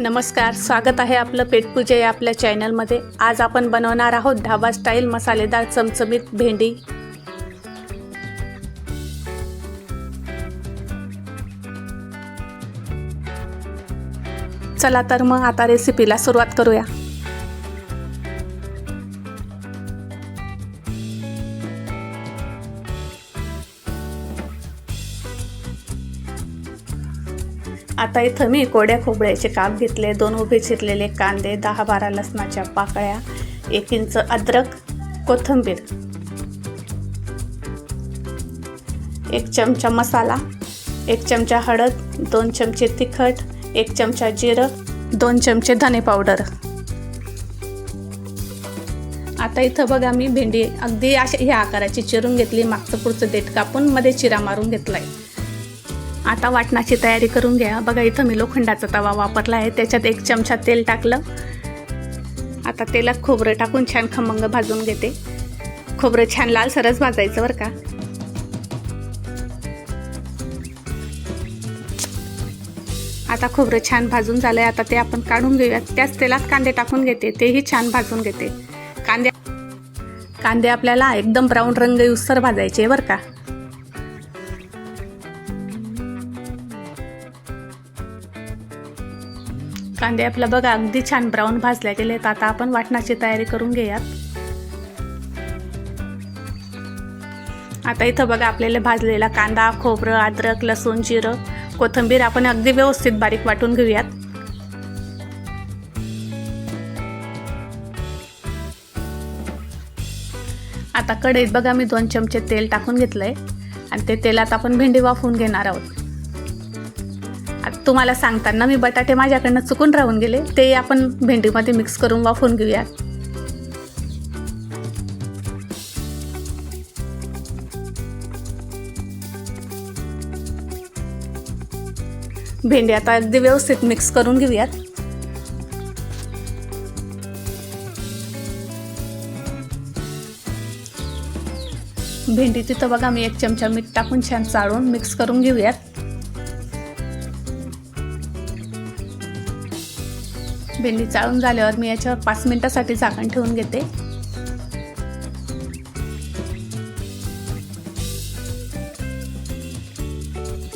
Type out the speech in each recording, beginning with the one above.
नमस्कार स्वागत आहे आपलं पेटपूजा या आपल्या चॅनलमध्ये. आज आपण बनवणार आहोत ढाबा स्टाईल मसालेदार चमचमीत भेंडी. चला तर मग आता रेसिपीला सुरुवात करूया. आता इथं मी कोड्या खोबऱ्याचे काप घेतले दोन उभे चिरलेले कांदे दहा बारा लसणाच्या पाकळ्या एक इंच अद्रक कोथिंबीर एक चमचा मसाला एक चमचा हळद दोन चमचे तिखट एक चमचा जिरं दोन चमचे धने पावडर. आता इथं बघा मी भेंडी अगदी अशा ह्या आकाराची चिरून घेतली. मागचं पुढचं देठ कापून मध्ये चिरा मारून घेतला आहे आता वाटणाची तयारी करून घ्या. बघा इथं मी लोखंडाचा तवा वापरला आहे. त्याच्यात एक चमचा तेल टाकलं. आता तेलात खोबरं टाकून छान खमंग भाजून घेते. खोबरं छान लाल सरस भाजायचं बरं का. आता खोबरं छान भाजून झालंय. आता ते आपण काढून घेऊयात. त्याच तेलात कांदे टाकून घेते. तेही छान भाजून घेते. कांदे कांदे आपल्याला एकदम ब्राऊन रंग युसर भाजायचे बरं का. कांदे आपला बघा अगदी छान ब्राऊन भाजल्या गेले तर आता आपण वाटणाची तयारी करून घेऊयात. आता इथं बघा आपल्याला भाजलेला कांदा खोबरं अद्रक लसूण जिरं कोथिंबीर आपण अगदी व्यवस्थित बारीक वाटून घेऊयात. आता कढईत बघा मी दोन चमचे तेल टाकून घेतलंय. आणि ते तेलात आपण भेंडी वाफवून घेणार आहोत. तुम्हाला सांगताना मी बटाटे माझ्याकडनं चुकून राहून गेले. ते आपण भेंडीमध्ये मिक्स करून वाफवून घेऊयात. भेंडी आता अगदी व्यवस्थित मिक्स करून घेऊयात. भेंडी तिथं बघा मी एक चमचा मीठ टाकून छान चाळून मिक्स करून घेऊयात. भेंडी चाळून झाल्यावर मी याच्यावर पाच मिनिटासाठी झाकण ठेवून घेते.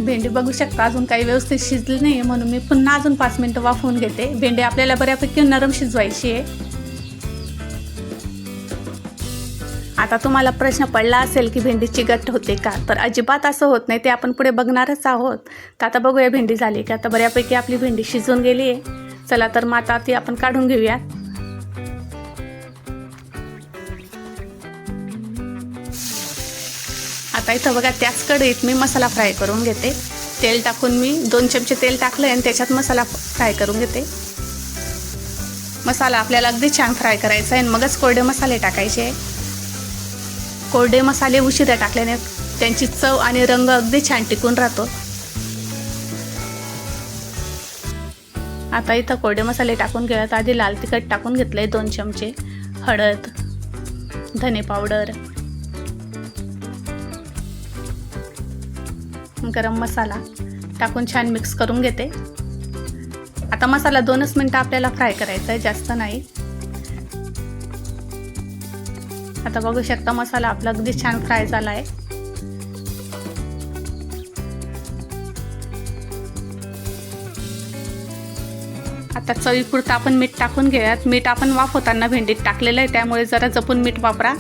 भेंडी बघू शकता अजून काही व्यवस्थित शिजली नाही म्हणून मी पुन्हा अजून पाच मिनटं वाफवून घेते. भेंडी आपल्याला बऱ्यापैकी नरम शिजवायची आहे. आता तुम्हाला प्रश्न पडला असेल की भेंडी चिकट होते का तर अजिबात असं होत नाही ते आपण पुढे बघणारच आहोत. तर आता बघूया भेंडी झाली की आता बऱ्यापैकी आपली भेंडी शिजून गेली आहे. चला तर मग आता ती आपण काढून घेऊया आता इथं बघा त्याच कढईत मी मसाला फ्राय करून घेते. तेल टाकून मी दोन चमचे तेल टाकलं आणि त्याच्यात मसाला फ्राय करून घेते. मसाला आपल्याला अगदी छान फ्राय करायचा आहे आणि मगच कोरडे मसाले टाकायचे कोरडे मसाले उशिरा टाकल्याने त्यांची चव आणि रंग अगदी छान टिकून राहतो. आता इथं कोरडे मसाले टाकून घेऊयात. आधी लाल तिखट टाकून घेतलं आहे दोन चमचे. हळद धने पावडर गरम मसाला टाकून छान मिक्स करून घेते. आता मसाला दोनच मिनटं आपल्याला फ्राय करायचा आहे जास्त नाही. आता बघू शकता मसाला आपला अगदी छान फ्राय झाला आहे आता चवीपुरतं आपण मीठ टाकून घेऊयात. मीठ आपण वाफवताना भेंडीत टाकलेलं आहे त्यामुळे जरा जपून मीठ वापरा.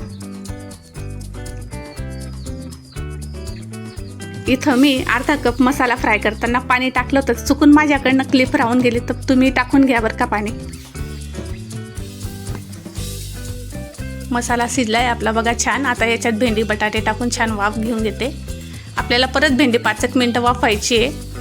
इथं मी अर्धा कप मसाला फ्राय करताना पाणी टाकलं तर चुकून माझ्याकडनं क्लिप राहून गेली तर तुम्ही टाकून घ्या बरं का पाणी. मसाला शिजला आहे आपला बघा छान. आता याच्यात भेंडी बटाटे टाकून छान वाफ घेऊन घेते. आपल्याला परत भेंडी पाच एक मिनटं वाफायची आहे.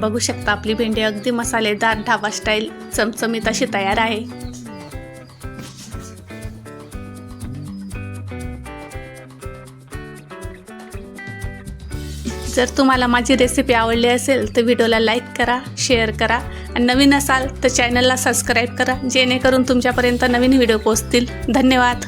बघू शकता आपली भेंडी अगदी मसालेदार ढाबा स्टाईल चमचमीत अशी तयार आहे. जर तुम्हाला माझी रेसिपी आवडली असेल तर व्हिडिओला लाईक करा शेअर करा. आणि नवीन असाल तर चॅनलला सबस्क्राईब करा जेणेकरून तुमच्यापर्यंत नवीन व्हिडिओ पोचतील धन्यवाद.